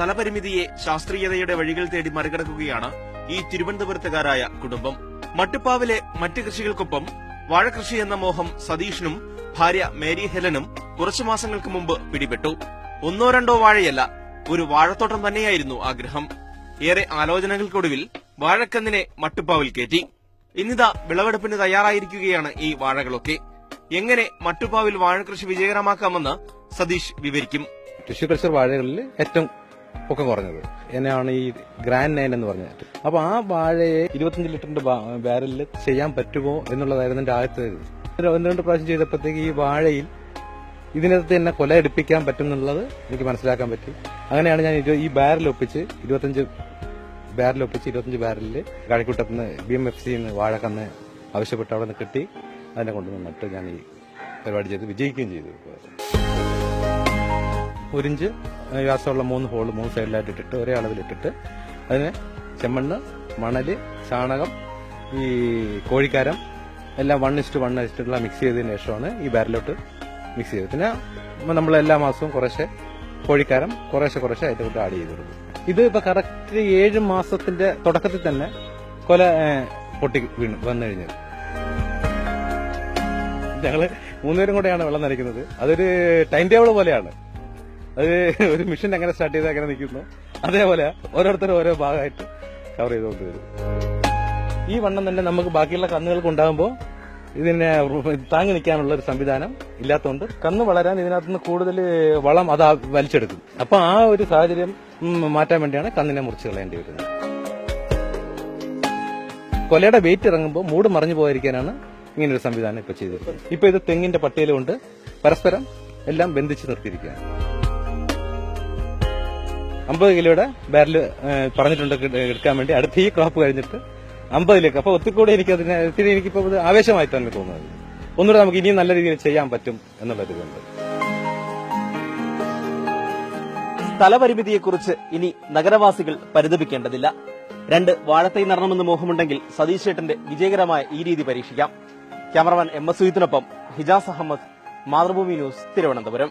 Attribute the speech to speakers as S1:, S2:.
S1: സ്ഥലപരിമിതിയെ ശാസ്ത്രീയതയുടെ വഴികൾ തേടി മറികടക്കുകയാണ് ഈ തിരുവനന്തപുരത്തുകാരായ കുടുംബം. മട്ടുപ്പാവിലെ മറ്റ് കൃഷികൾക്കൊപ്പം വാഴകൃഷി എന്ന മോഹം സതീഷിനും ഭാര്യ മേരി ഹെലനും കുറച്ചു മാസങ്ങൾക്ക് മുമ്പ് പിടിപെട്ടു. ഒന്നോ രണ്ടോ വാഴയല്ല ഒരു വാഴത്തോട്ടം തന്നെയായിരുന്നു ആഗ്രഹം. ഏറെ ആലോചനകൾക്കൊടുവിൽ വാഴക്കന്നിനെ മട്ടുപ്പാവിൽ കയറ്റി. ഇന്നിതാ വിളവെടുപ്പിന് തയ്യാറായിരിക്കുകയാണ് ഈ വാഴകളൊക്കെ. എങ്ങനെ മട്ടുപ്പാവിൽ വാഴകൃഷി വിജയകരമാക്കാമെന്ന് സതീഷ് വിവരിക്കും.
S2: ടിഷ്യൂ കൾച്ചർ വാഴകളിൽ ഏറ്റവും പൊക്കം കുറഞ്ഞത്. എന്നെയാണ് ഈ ഗ്രാൻഡ് നയൻ എന്ന് പറഞ്ഞത്. അപ്പൊ ആ വാഴയെ ഇരുപത്തഞ്ച് ലിറ്ററിന്റെ ബാരലിൽ ചെയ്യാൻ പറ്റുമോ എന്നുള്ളതായിരുന്നു എന്റെ ആദ്യത്തെ ഒന്ന് രണ്ട് പ്രാവശ്യം ചെയ്തപ്പോഴത്തേക്ക് ഈ വാഴയിൽ ഇതിനകത്ത് തന്നെ കൊല എടുപ്പിക്കാൻ പറ്റും എന്നുള്ളത് എനിക്ക് മനസ്സിലാക്കാൻ പറ്റി. അങ്ങനെയാണ് ഞാൻ ഈ ബാരൽ ഒപ്പിച്ച് ഇരുപത്തഞ്ച് ബാരൽ ഒപ്പിച്ച് ഇരുപത്തഞ്ച് ബാരലിൽ കാഴിക്കുട്ടത്ത് നിന്ന് ബി എം എഫ് സിന്ന് കന്ന് ആവശ്യപ്പെട്ട് അവിടെ നിന്ന് കിട്ടി. അതിനെ കൊണ്ടുവന്ന് നട്ട് ഞാൻ ഈ പരിപാടി ചെയ്ത് വിജയിക്കുകയും ചെയ്തു. ഒരിഞ്ച് വ്യാസമുള്ള മൂന്ന് ഹോൾ മൂന്ന് സൈഡിലായിട്ട് ഇട്ടിട്ട് ഒരേ അളവിലിട്ടിട്ട് അതിന് ചെമ്മണ്ണ് മണൽ ചാണകം ഈ കോഴിക്കാരം എല്ലാം വൺ ഇസ്റ്റ് വൺ ഇസ്റ്റുള്ള മിക്സ് ചെയ്തതിന് ശേഷമാണ് ഈ ബാരലോട്ട് മിക്സ് ചെയ്തത്. പിന്നെ നമ്മൾ എല്ലാ മാസവും കുറേശ്ശെ കോഴിക്കാരം കുറേശ്ശെ കുറേശ്ശെ അതിന്റെ ആഡ് ചെയ്ത് കൊടുക്കും. ഇത് ഇപ്പോൾ കറക്റ്റ് ഏഴ് മാസത്തിന്റെ തുടക്കത്തിൽ തന്നെ കൊല പൊട്ടി വീണ് വന്നു കഴിഞ്ഞത്. ഞങ്ങൾ മൂന്നുപേരും കൂടെയാണ് വെള്ളം നനയ്ക്കുന്നത്. അതൊരു ടൈം ടേബിൾ പോലെയാണ്. അത് ഒരു മിഷൻ എങ്ങനെ സ്റ്റാർട്ട് ചെയ്ത് അങ്ങനെ നിൽക്കുന്നു. അതേപോലെ ഓരോരുത്തരും ഓരോ ഭാഗമായിട്ട് കവർ ചെയ്തുകൊണ്ട് വരും. ഈ വണ്ണം തന്നെ നമുക്ക് ബാക്കിയുള്ള കന്നുകൾക്ക് ഉണ്ടാകുമ്പോൾ ഇതിനെ താങ്ങി നിൽക്കാനുള്ള ഒരു സംവിധാനം ഇല്ലാത്തതുകൊണ്ട് കന്ന് വളരാൻ ഇതിനകത്തുനിന്ന് കൂടുതൽ വളം അത് വലിച്ചെടുക്കും. അപ്പൊ ആ ഒരു സാഹചര്യം മാറ്റാൻ വേണ്ടിയാണ് കന്നിനെ മുറിച്ച് കളയേണ്ടി വരുന്നത്. കൊലയുടെ വെയിറ്റ് ഇറങ്ങുമ്പോൾ മൂട് മറിഞ്ഞു പോയിരിക്കാനാണ് ഇങ്ങനെ ഒരു സംവിധാനം ഇപ്പൊ ചെയ്തിരിക്കുന്നത്. ഇപ്പൊ ഇത് തെങ്ങിന്റെ പട്ടികയിൽ കൊണ്ട് പരസ്പരം എല്ലാം ബന്ധിച്ച് നിർത്തിയിരിക്കുകയാണ്. അമ്പത് കിലോയുടെ ബാരൽ പറഞ്ഞിട്ടുണ്ട് എടുക്കാൻ വേണ്ടി. അടുത്ത ഈ ക്രോപ്പ് കഴിഞ്ഞിട്ട് അമ്പതിലേക്ക്. അപ്പൊ ഒത്തിരി എനിക്ക് അതിന് ഒത്തിരി എനിക്കിപ്പോ ആവേശമായി തന്നെ തോന്നുന്നത്. ഒന്നുകൂടെ നമുക്ക് ഇനിയും നല്ല രീതിയിൽ ചെയ്യാൻ പറ്റും എന്നുള്ളത് ഇതുണ്ട്
S1: സ്ഥലപരിമിതിയെക്കുറിച്ച് ഇനി നഗരവാസികൾ പരിതപിക്കേണ്ടതില്ല. രണ്ട് വാഴത്തൈ നടണമെന്ന് മോഹമുണ്ടെങ്കിൽ സതീഷ് ചേട്ടന്റെ വിജയകരമായ ഈ രീതി പരീക്ഷിക്കാം. ക്യാമറമാൻ എം എസ് സുഹിത്തിനൊപ്പം ഹിജാസ് അഹമ്മദ് മാതൃഭൂമി ന്യൂസ് തിരുവനന്തപുരം.